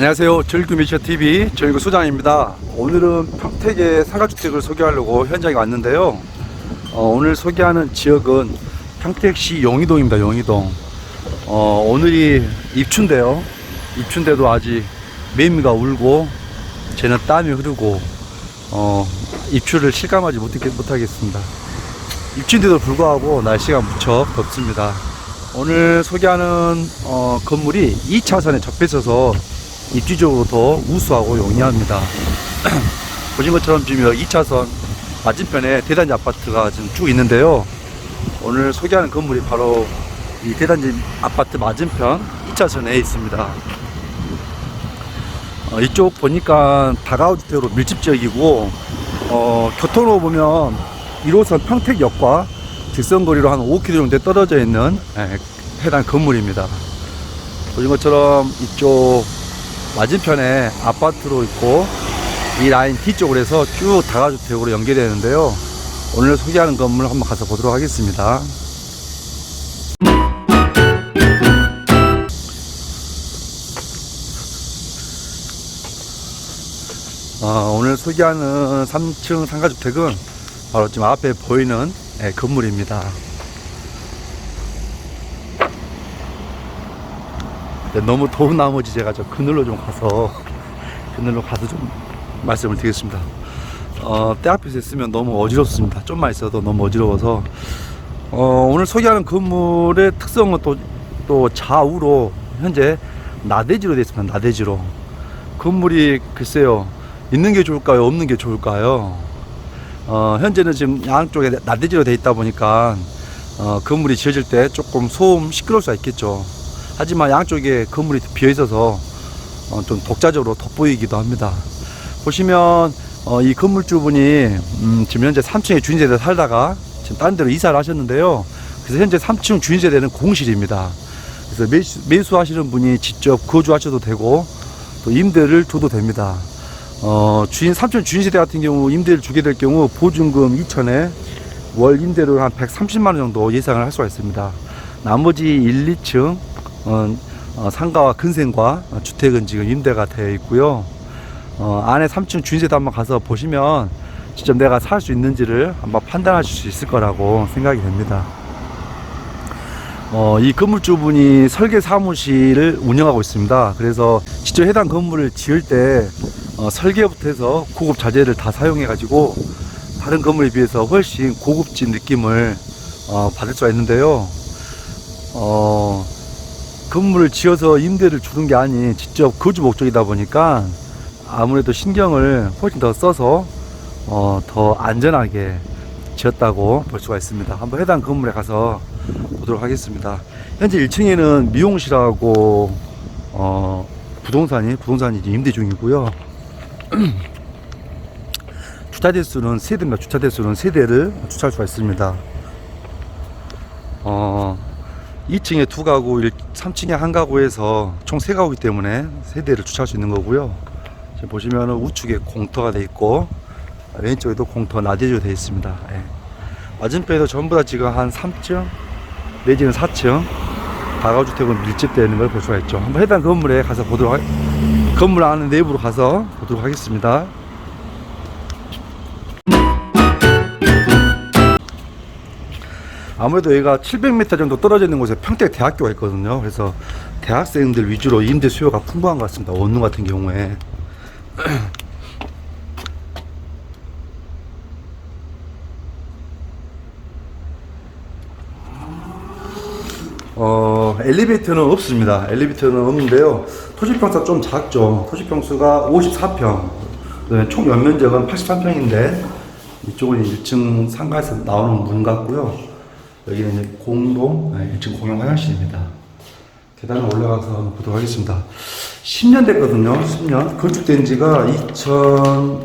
안녕하세요. 절규미셔 TV 절규 소장입니다. 오늘은 평택의 상가주택을 소개하려고 현장에 왔는데요. 어, 오늘 소개하는 지역은 평택시 용이동입니다. 용이동. 어, 오늘이 입춘인데요. 입춘인데도 아직 매미가 울고 쟤는 땀이 흐르고 어, 입추를 실감하지 못, 못하겠습니다. 입춘인데도 불구하고 날씨가 무척 덥습니다. 오늘 소개하는 어, 건물이 2차선에 접해 있어서 입지적으로 더 우수하고 용이합니다. 보신 것처럼 지금 2차선 맞은편에 대단지 아파트가 지금 쭉 있는데요. 오늘 소개하는 건물이 바로 이 대단지 아파트 맞은편 2차선에 있습니다. 어, 이쪽 보니까 다가구주택으로 밀집 지역이고 어, 교통으로 보면 1호선 평택역과 직선거리로 한 5km 정도 떨어져 있는 예, 해당 건물입니다. 보신 것처럼 이쪽 맞은편에 아파트로 있고 이 라인 뒤쪽으로 해서 쭉 다가주택으로 연결되는데요. 오늘 소개하는 건물 한번 가서 보도록 하겠습니다. 어, 오늘 소개하는 3층 상가주택은 바로 지금 앞에 보이는 예, 건물입니다. 너무 더운 나머지 제가 저 그늘로 좀 가서 그늘로 가서 좀 말씀을 드리겠습니다. 어, 때 앞에서 있으면 너무 어지럽습니다. 좀만 있어도 너무 어지러워서 어, 오늘 소개하는 건물의 특성은 또, 또 좌우로 현재 나대지로 되어 있습니다. 나대지로 건물이 글쎄요 있는 게 좋을까요? 없는 게 좋을까요? 어, 현재는 지금 양쪽에 나대지로 되어 있다 보니까 어, 건물이 지어질 때 조금 소음 시끄러울 수가 있겠죠. 하지만 양쪽에 건물이 비어 있어서 어, 좀 독자적으로 돋보이기도 합니다. 보시면 어, 이 건물주분이 음, 지금 현재 3층에 주인세대 살다가 지금 다른 데로 이사를 하셨는데요. 그래서 현재 3층 주인세대는 공실입니다. 그래서 매수, 매수하시는 분이 직접 거주하셔도 되고 또 임대를 줘도 됩니다. 어, 주인 3층 주인세대 같은 경우 임대를 주게 될 경우 보증금 2천에 월 임대료 한 130만 원 정도 예상을 할 수가 있습니다. 나머지 1, 2층 어, 어, 상가와 근생과 어, 주택은 지금 임대가 되어 있고요. 어, 안에 3층 주인세대 한번 가서 보시면 직접 내가 살 수 있는지를 한번 판단하실 수 있을 거라고 생각이 됩니다. 어, 이 건물주분이 설계 사무실을 운영하고 있습니다. 그래서 직접 해당 건물을 지을 때 어, 설계부터 해서 고급 자재를 다 사용해 가지고 다른 건물에 비해서 훨씬 고급진 느낌을 어, 받을 수가 있는데요. 어, 건물을 지어서 임대를 주는 게 아닌 직접 거주 목적이다 보니까 아무래도 신경을 훨씬 더 써서 어, 더 안전하게 지었다고 볼 수가 있습니다. 한번 해당 건물에 가서 보도록 하겠습니다. 현재 1층에는 미용실하고 어, 부동산이 부동산이 임대 중이고요. 주차 대수는 세 대입니다. 주차 대수는 세 대를 주차할 수가 있습니다. 어, 2층에 두 가구, 3층에 한 가구에서 총 세 가구이기 때문에 세 대를 주차할 수 있는 거고요. 지금 보시면은 우측에 공터가 돼 있고 왼쪽에도 공터 나대로 되어 있습니다. 예. 맞은편에도 전부 다 지금 한 3층 내지는 4층 다가주택으로 밀집되어 있는 걸 볼 수가 있죠. 한번 해당 건물에 가서 보도록 하, 건물 안에 내부로 가서 보도록 하겠습니다. 아무래도 여기가 700m 정도 떨어져 있는 곳에 평택 대학교가 있거든요. 그래서 대학생들 위주로 임대 수요가 풍부한 것 같습니다. 원룸 같은 경우에. 어, 엘리베이터는 없습니다. 엘리베이터는 없는데요. 토지평수가 좀 작죠. 토지평수가 54평. 네, 총 연면적은 83평인데, 이쪽은 1층 상가에서 나오는 문 같고요. 여기는 이제 공동, 네, 1층 공용 화장실입니다. 계단을 올라가서 보도록 하겠습니다. 10년 됐거든요. 10년. 건축된 지가 2000,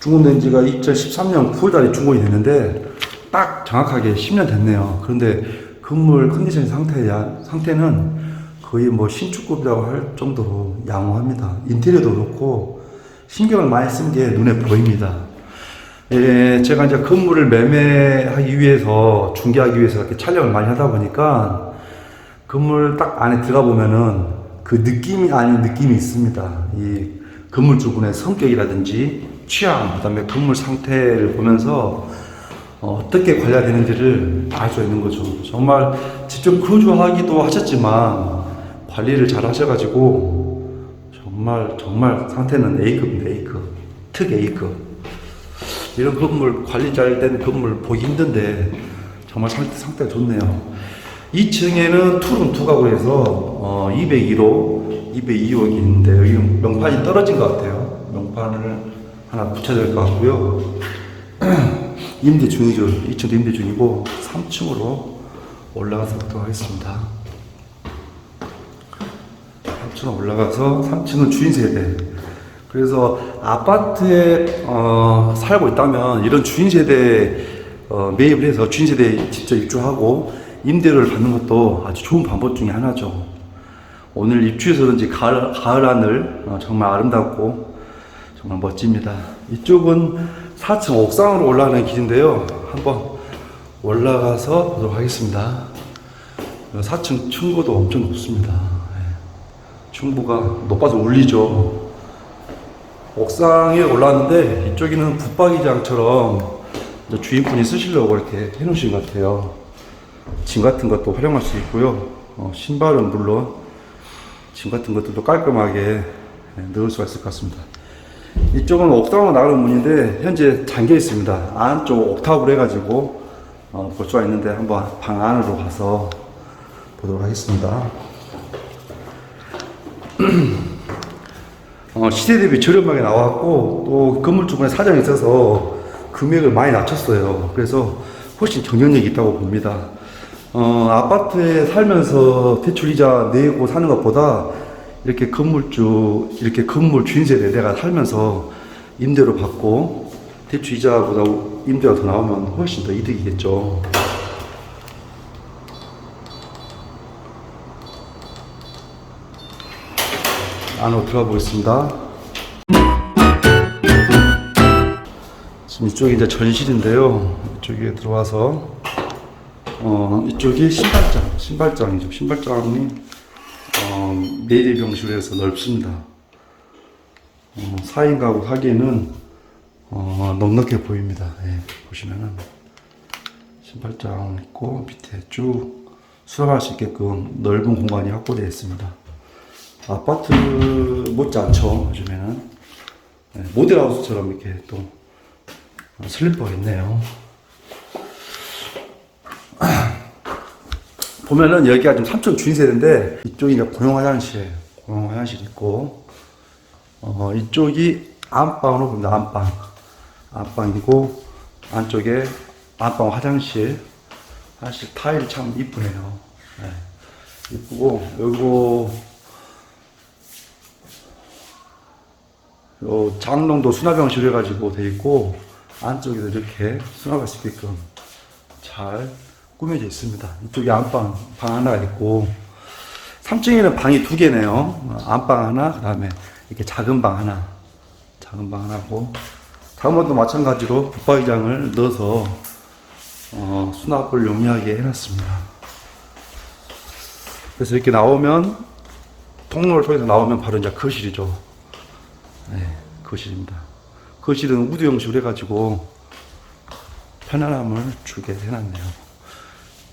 준공된 지가 2013년 9월달에 준공이 됐는데, 딱 정확하게 10년 됐네요. 그런데 건물 컨디션 상태야, 상태는 거의 뭐 신축급이라고 할 정도로 양호합니다. 인테리어도 그렇고, 신경을 많이 쓴 게 눈에 보입니다. 예, 제가 이제 건물을 매매하기 위해서, 중개하기 위해서 이렇게 촬영을 많이 하다 보니까, 건물 딱 안에 들어가 보면은 그 느낌이 아닌 느낌이 있습니다. 이 건물 주분의 성격이라든지 취향, 그다음에 건물 상태를 보면서 어, 어떻게 관리해야 되는지를 알 수 있는 거죠. 정말 직접 거주하기도 하셨지만 관리를 잘 하셔가지고 정말 정말 상태는 A급입니다. A급, 특 A급. 이런 건물 관리 잘 된 건물 보기 힘든데 정말 상태, 상태가 좋네요. 2층에는 투룸 투가구 해서 어, 202호, 202호기 있는데 여기 명판이 떨어진 것 같아요. 명판을 하나 붙여야 될 것 같고요. 임대 중이죠. 2층도 임대 중이고 3층으로 올라가서 보도록 하겠습니다. 3층 올라가서 3층은 주인 세대. 그래서 아파트에 어, 살고 있다면 이런 주인 세대 어, 매입을 해서 주인 세대에 직접 입주하고 임대료를 받는 것도 아주 좋은 방법 중에 하나죠. 오늘 입주해서 그런지 가을, 가을 하늘 어, 정말 아름답고 정말 멋집니다. 이쪽은 4층 옥상으로 올라가는 길인데요. 한번 올라가서 보도록 하겠습니다. 4층 층고도 엄청 높습니다. 예. 층고가 높아서 울리죠. 옥상에 올라왔는데 이쪽에는 붙박이장처럼 주인분이 쓰시려고 이렇게 해놓으신 것 같아요. 짐 같은 것도 활용할 수 있고요. 어, 신발은 물론 짐 같은 것들도 깔끔하게 예, 넣을 수가 있을 것 같습니다. 이쪽은 옥상으로 나가는 문인데 현재 잠겨 있습니다. 안쪽 옥탑으로 해가지고 어, 볼 수가 있는데 한번 방 안으로 가서 보도록 하겠습니다. 어, 시대 대비 저렴하게 나왔고 또 건물 주변에 사정이 있어서 금액을 많이 낮췄어요. 그래서 훨씬 경쟁력이 있다고 봅니다. 어, 아파트에 살면서 대출 이자 내고 사는 것보다 이렇게 건물주 이렇게 건물 주인 세대 내가 살면서 임대료 받고 대출 이자보다 임대가 더 나오면 훨씬 더 이득이겠죠. 안으로 들어가 보겠습니다. 지금 이쪽이 이제 전실인데요. 이쪽에 들어와서 어 이쪽이 신발장, 신발장이죠. 신발장이 어, 내리 병실로 해서 넓습니다. 어, 4인 가구 하기에는 어, 넉넉해 보입니다. 예, 보시면은 신발장 있고 밑에 쭉 수납할 수 있게끔 넓은 공간이 확보되어 있습니다. 아파트 못지 않죠. 요즘에는. 네, 모델하우스처럼 이렇게 또 슬리퍼가 있네요. 보면은 여기가 좀 삼촌 주인 세대인데 이쪽이 이제 공용 화장실 공용 화장실 있고 어 이쪽이 안방으로 봅니다. 안방. 안방이고 안쪽에 안방 화장실. 화장실 타일 참 이쁘네요. 네. 이쁘고 요거 요 장롱도 수납형식으로 해가지고 돼 있고 안쪽에도 이렇게 수납할 수 있게끔 잘 꾸며져 있습니다. 이쪽에 안방 방 하나가 있고 3층에는 방이 두 개네요. 어, 안방 하나 그 다음에 이렇게 작은 방 하나 작은 방 하나고 작은 방도 마찬가지로 붙박이장을 넣어서 어, 수납을 용이하게 해놨습니다. 그래서 이렇게 나오면 통로를 통해서 나오면 바로 이제 거실이죠. 네, 거실입니다. 거실은 우드 형식으로 해가지고 편안함을 주게 해놨네요.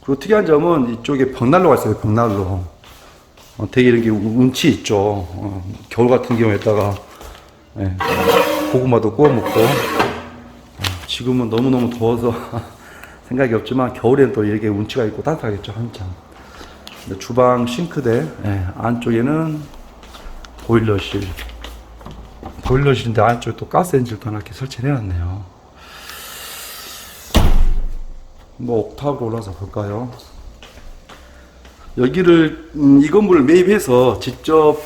그리고 특이한 점은 이쪽에 벽난로가 있어요. 벽난로. 어, 되게 이렇게 운치 있죠. 어, 겨울 같은 경우에다가 네, 고구마도 구워 먹고 어, 지금은 너무 너무 더워서 생각이 없지만 겨울엔 또 이렇게 운치가 있고 따뜻하겠죠 한참. 주방 싱크대 네, 안쪽에는 보일러실. 보일러실인데 안쪽에 또 가스 엔진도 하나 이렇게 설치해 놨네요. 뭐 옥탑으로 올라서 볼까요? 여기를 음, 이 건물을 매입해서 직접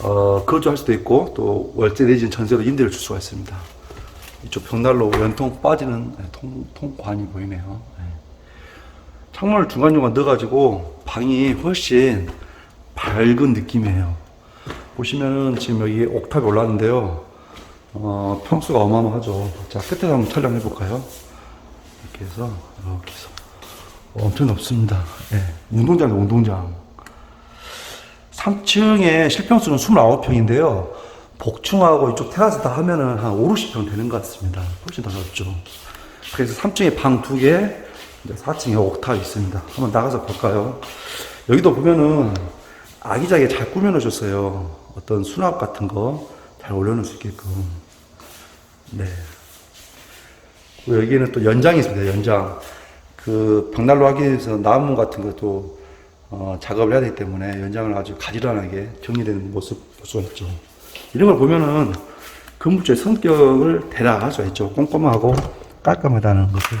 어, 거주할 수도 있고 또 월세 내지는 전세로 임대를 줄 수가 있습니다. 이쪽 벽난로 연통 빠지는 네, 통, 통관이 보이네요. 네. 창문을 중간중간 넣어가지고 방이 훨씬 밝은 느낌이에요. 보시면은 지금 여기 옥탑이 올랐는데요. 어, 평수가 어마어마하죠. 자, 끝에서 한번 촬영해 볼까요? 이렇게 해서, 이렇게 해서. 엄청 넓습니다. 예, 운동장이 운동장. 3층에 실평수는 29평인데요. 복층하고 이쪽 테라스 다 하면은 한 5, 60평 되는 것 같습니다. 훨씬 더 넓죠. 그래서 3층에 방두 개, 이제 4층에 옥탑이 있습니다. 한번 나가서 볼까요? 여기도 보면은 아기자기하게 잘 꾸며놓으셨어요. 어떤 수납 같은 거 잘 올려놓을 수 있게끔. 네. 여기는 또 연장이 있습니다. 연장. 그 벽난로 하기 위해서 나무 같은 것도 어, 작업을 해야 되기 때문에 연장을 아주 가지런하게 정리되는 모습 볼 수가 있죠. 이런 걸 보면은 건물주의 성격을 대략 알 수가 있죠. 꼼꼼하고 깔끔하다는 것을.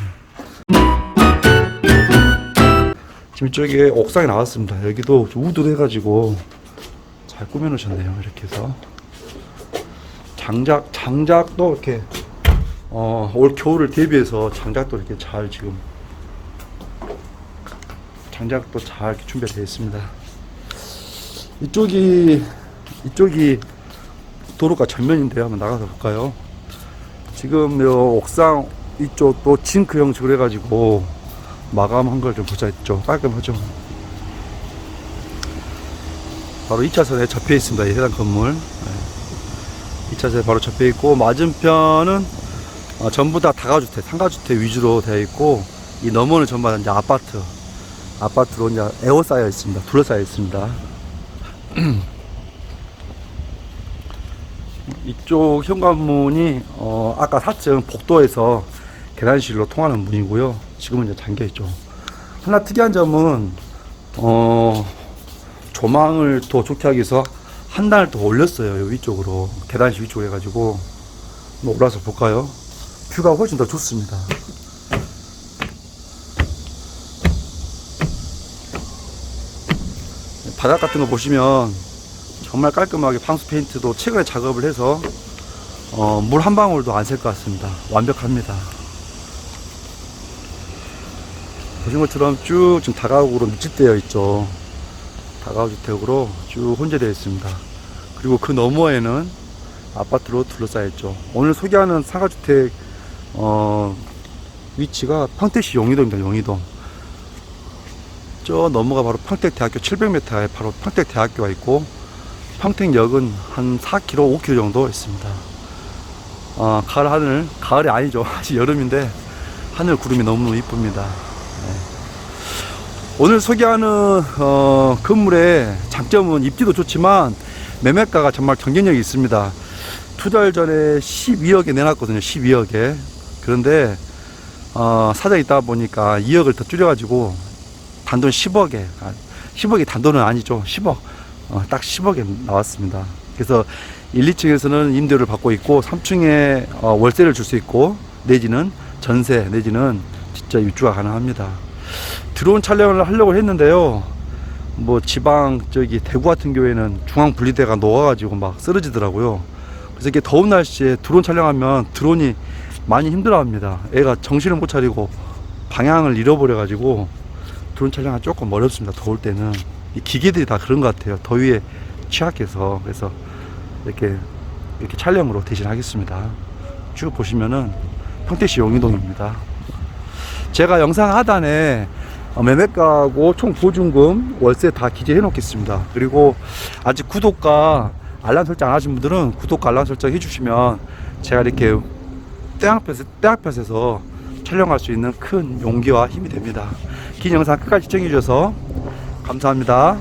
지금 이쪽에 옥상에 나왔습니다. 여기도 우드 해가지고 잘 꾸며놓으셨네요. 이렇게 해서. 장작, 장작도 이렇게, 어, 올 겨울을 대비해서 장작도 이렇게 잘 지금, 장작도 잘 이렇게 준비가 되어 있습니다. 이쪽이, 이쪽이 도로가 전면인데요. 한번 나가서 볼까요? 지금 요 옥상 이쪽도 징크 형 식으로 해가지고 마감한 걸 좀 보자 했죠. 깔끔하죠. 바로 2차선에 접해 있습니다. 이 해당 건물. 네. 2차선에 바로 접해 있고 맞은편은 어, 전부 다 다가주택, 상가주택 위주로 되어 있고 이 너머는 전부 다 이제 아파트, 아파트로 이제 에워싸여 있습니다. 둘러싸여 있습니다. 이쪽 현관문이 어, 아까 4층 복도에서 계단실로 통하는 문이고요. 지금은 이제 잠겨 있죠. 하나 특이한 점은 어, 조망을 더 좋게 하기 위해서 한 단을 더 올렸어요. 요 위쪽으로 계단실 위쪽으로 해가지고 올라서 볼까요? 뷰가 훨씬 더 좋습니다. 바닥 같은 거 보시면 정말 깔끔하게 방수 페인트도 최근에 작업을 해서 어, 물 한 방울도 안 셀 것 같습니다. 완벽합니다. 보신 것처럼 쭉 지금 다가구로 밀집되어 있죠. 다가구 주택으로 쭉 혼재되어 있습니다. 그리고 그 너머에는 아파트로 둘러싸여 있죠. 오늘 소개하는 상가주택 어, 위치가 평택시 용의동입니다. 용의동. 저 너머가 바로 평택대학교 700m에 바로 평택대학교가 있고 평택역은 한 4km, 5km 정도 있습니다. 어, 가을 하늘, 가을이 아니죠. 아직 여름인데 하늘 구름이 너무 이쁩니다. 네. 오늘 소개하는 어, 건물의 장점은 입지도 좋지만 매매가가 정말 경쟁력이 있습니다. 두달 전에 12억에 내놨거든요. 12억에. 그런데 어, 사정이 있다 보니까 2억을 더 줄여가지고 단돈 10억에 10억이 단돈은 아니죠. 10억. 어, 딱 10억에 나왔습니다. 그래서 1, 2층에서는 임대료를 받고 있고 3층에 어, 월세를 줄 수 있고 내지는 전세 내지는 진짜 입주가 가능합니다. 드론 촬영을 하려고 했는데요. 뭐 지방 저기 대구 같은 경우에는 중앙 분리대가 녹아가지고 막 쓰러지더라고요. 그래서 이렇게 더운 날씨에 드론 촬영하면 드론이 많이 힘들어합니다. 애가 정신을 못 차리고 방향을 잃어버려가지고 드론 촬영은 조금 어렵습니다. 더울 때는 이 기계들이 다 그런 것 같아요. 더위에 취약해서 그래서 이렇게 이렇게 촬영으로 대신하겠습니다. 쭉 보시면은 평택시 용의동입니다. 제가 영상 하단에 어, 매매가하고 총 보증금 월세 다 기재해 놓겠습니다. 그리고 아직 구독과 알람 설정 안 하신 분들은 구독과 알람 설정 해주시면 제가 이렇게 떼학볕에, 떼학볕에서 촬영할 수 있는 큰 용기와 힘이 됩니다. 긴 영상 끝까지 시청해 주셔서 감사합니다.